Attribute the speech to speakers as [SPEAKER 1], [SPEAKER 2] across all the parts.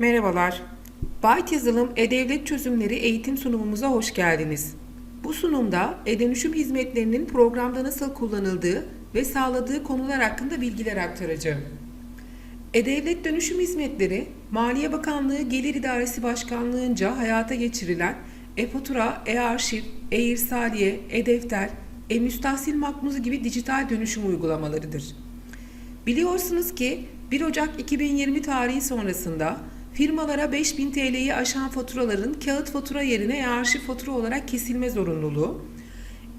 [SPEAKER 1] Merhabalar. Byte Yazılım E-Devlet Çözümleri eğitim sunumumuza hoş geldiniz. Bu sunumda e-dönüşüm hizmetlerinin programda nasıl kullanıldığı ve sağladığı konular hakkında bilgiler aktaracağım. E-Devlet Dönüşüm Hizmetleri, Maliye Bakanlığı Gelir İdaresi Başkanlığı'nca hayata geçirilen e-fatura, e-arşiv, e-irsaliye, e-defter, e-müstahsil makbuzu gibi dijital dönüşüm uygulamalarıdır. Biliyorsunuz ki 1 Ocak 2020 tarihi sonrasında firmalara 5000 TL'yi aşan faturaların kağıt fatura yerine e-arşiv fatura olarak kesilme zorunluluğu,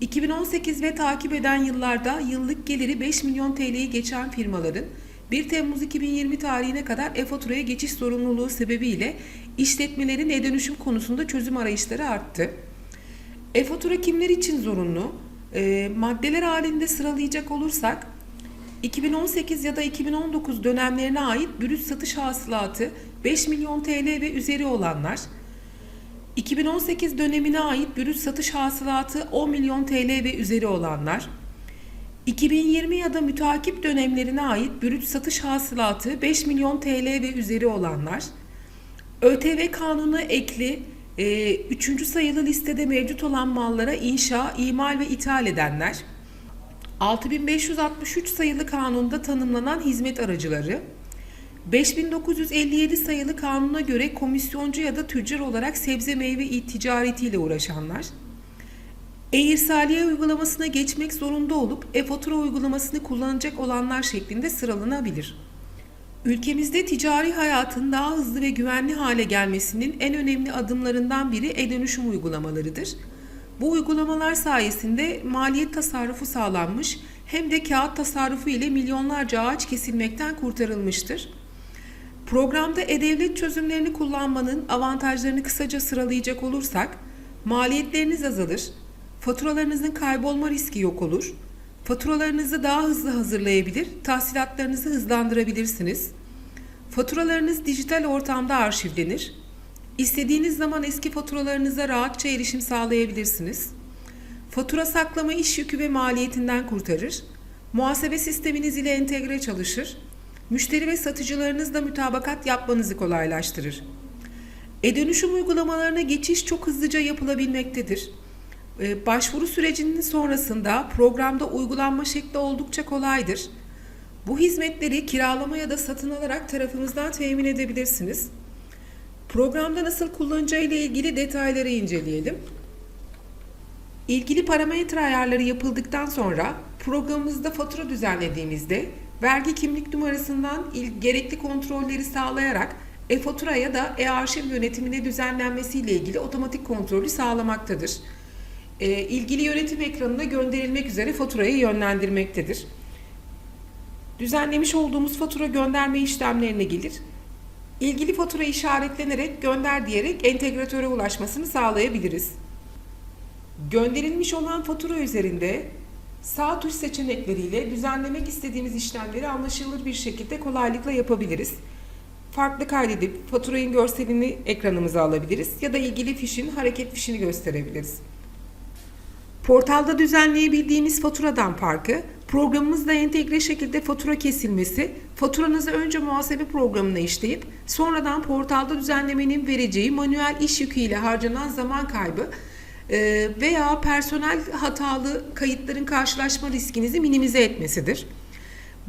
[SPEAKER 1] 2018 ve takip eden yıllarda yıllık geliri 5 milyon TL'yi geçen firmaların 1 Temmuz 2020 tarihine kadar e-faturaya geçiş zorunluluğu sebebiyle işletmelerin e-dönüşüm konusunda çözüm arayışları arttı. E-fatura kimler için zorunlu? E, maddeler halinde sıralayacak olursak 2018 ya da 2019 dönemlerine ait brüt satış hasılatı 5 milyon TL ve üzeri olanlar, 2018 dönemine ait brüt satış hasılatı 10 milyon TL ve üzeri olanlar, 2020 ya da mütakip dönemlerine ait brüt satış hasılatı 5 milyon TL ve üzeri olanlar, ÖTV kanunu ekli 3. sayılı listede mevcut olan mallara inşa, imal ve ithal edenler, 6563 sayılı kanunda tanımlanan hizmet aracıları, 5957 sayılı kanuna göre komisyoncu ya da tüccar olarak sebze meyve ticaretiyle uğraşanlar, e-irsaliye uygulamasına geçmek zorunda olup e-fatura uygulamasını kullanacak olanlar şeklinde sıralanabilir. Ülkemizde ticari hayatın daha hızlı ve güvenli hale gelmesinin en önemli adımlarından biri e-dönüşüm uygulamalarıdır. Bu uygulamalar sayesinde maliyet tasarrufu sağlanmış hem de kağıt tasarrufu ile milyonlarca ağaç kesilmekten kurtarılmıştır. Programda e-devlet çözümlerini kullanmanın avantajlarını kısaca sıralayacak olursak, maliyetleriniz azalır, faturalarınızın kaybolma riski yok olur, faturalarınızı daha hızlı hazırlayabilir, tahsilatlarınızı hızlandırabilirsiniz. Faturalarınız dijital ortamda arşivlenir, İstediğiniz zaman eski faturalarınıza rahatça erişim sağlayabilirsiniz. Fatura saklama iş yükü ve maliyetinden kurtarır. Muhasebe sisteminiz ile entegre çalışır. Müşteri ve satıcılarınızla mütabakat yapmanızı kolaylaştırır. E-dönüşüm uygulamalarına geçiş çok hızlıca yapılabilmektedir. Ee, Başvuru sürecinin sonrasında programda uygulanma şekli oldukça kolaydır. Bu hizmetleri kiralama ya da satın alarak tarafımızdan temin edebilirsiniz. Programda nasıl kullanacağı ile ilgili detayları inceleyelim. İlgili parametre ayarları yapıldıktan sonra programımızda fatura düzenlediğimizde vergi kimlik numarasından il, gerekli kontrolleri sağlayarak e-fatura ya da e-arşiv yönetimine düzenlenmesiyle ilgili otomatik kontrolü sağlamaktadır. E, ilgili yönetim ekranına gönderilmek üzere faturayı yönlendirmektedir. Düzenlemiş olduğumuz fatura gönderme işlemlerine gelir ilgili fatura işaretlenerek gönder diyerek entegratöre ulaşmasını sağlayabiliriz. Gönderilmiş olan fatura üzerinde sağ tuş seçenekleriyle düzenlemek istediğimiz işlemleri anlaşılır bir şekilde kolaylıkla yapabiliriz. Farklı kaydedip faturayın görselini ekranımıza alabiliriz ya da ilgili fişin hareket fişini gösterebiliriz. Portalda düzenleyebildiğimiz faturadan farkı, programımızla entegre şekilde fatura kesilmesi, faturanızı önce muhasebe programına işleyip sonradan portalda düzenlemenin vereceği manuel iş yüküyle harcanan zaman kaybı e, veya personel hatalı kayıtların karşılaşma riskinizi minimize etmesidir.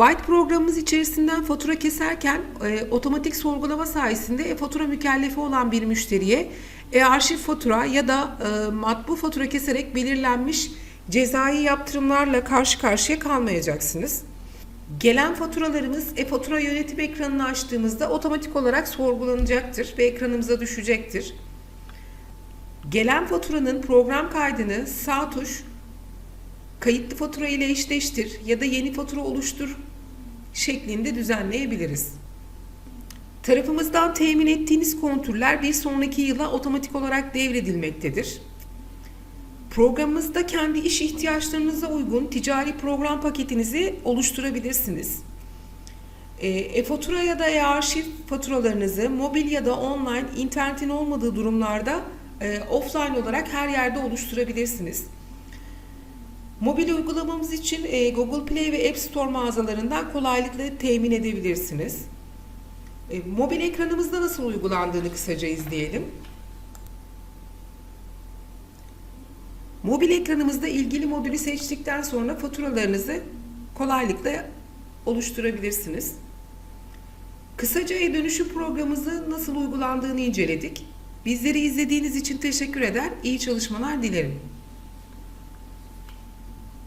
[SPEAKER 1] Byte programımız içerisinden fatura keserken e, otomatik sorgulama sayesinde e-fatura mükellefi olan bir müşteriye e-arşiv fatura ya da e, matbu fatura keserek belirlenmiş cezai yaptırımlarla karşı karşıya kalmayacaksınız. Gelen faturalarımız e-fatura yönetim ekranını açtığımızda otomatik olarak sorgulanacaktır ve ekranımıza düşecektir. Gelen faturanın program kaydını sağ tuş kayıtlı fatura ile eşleştir ya da yeni fatura oluştur şeklinde düzenleyebiliriz. Tarafımızdan temin ettiğiniz kontürler bir sonraki yıla otomatik olarak devredilmektedir. Programımızda kendi iş ihtiyaçlarınıza uygun ticari program paketinizi oluşturabilirsiniz. E, E-fatura ya da e-arşiv faturalarınızı mobil ya da online internetin olmadığı durumlarda e, offline olarak her yerde oluşturabilirsiniz. Mobil uygulamamız için e, Google Play ve App Store mağazalarından kolaylıkla temin edebilirsiniz. E, mobil ekranımızda nasıl uygulandığını kısaca izleyelim. Mobil ekranımızda ilgili modülü seçtikten sonra faturalarınızı kolaylıkla oluşturabilirsiniz. Kısaca e-dönüşüm programımızı nasıl uygulandığını inceledik. Bizleri izlediğiniz için teşekkür eder, iyi çalışmalar dilerim.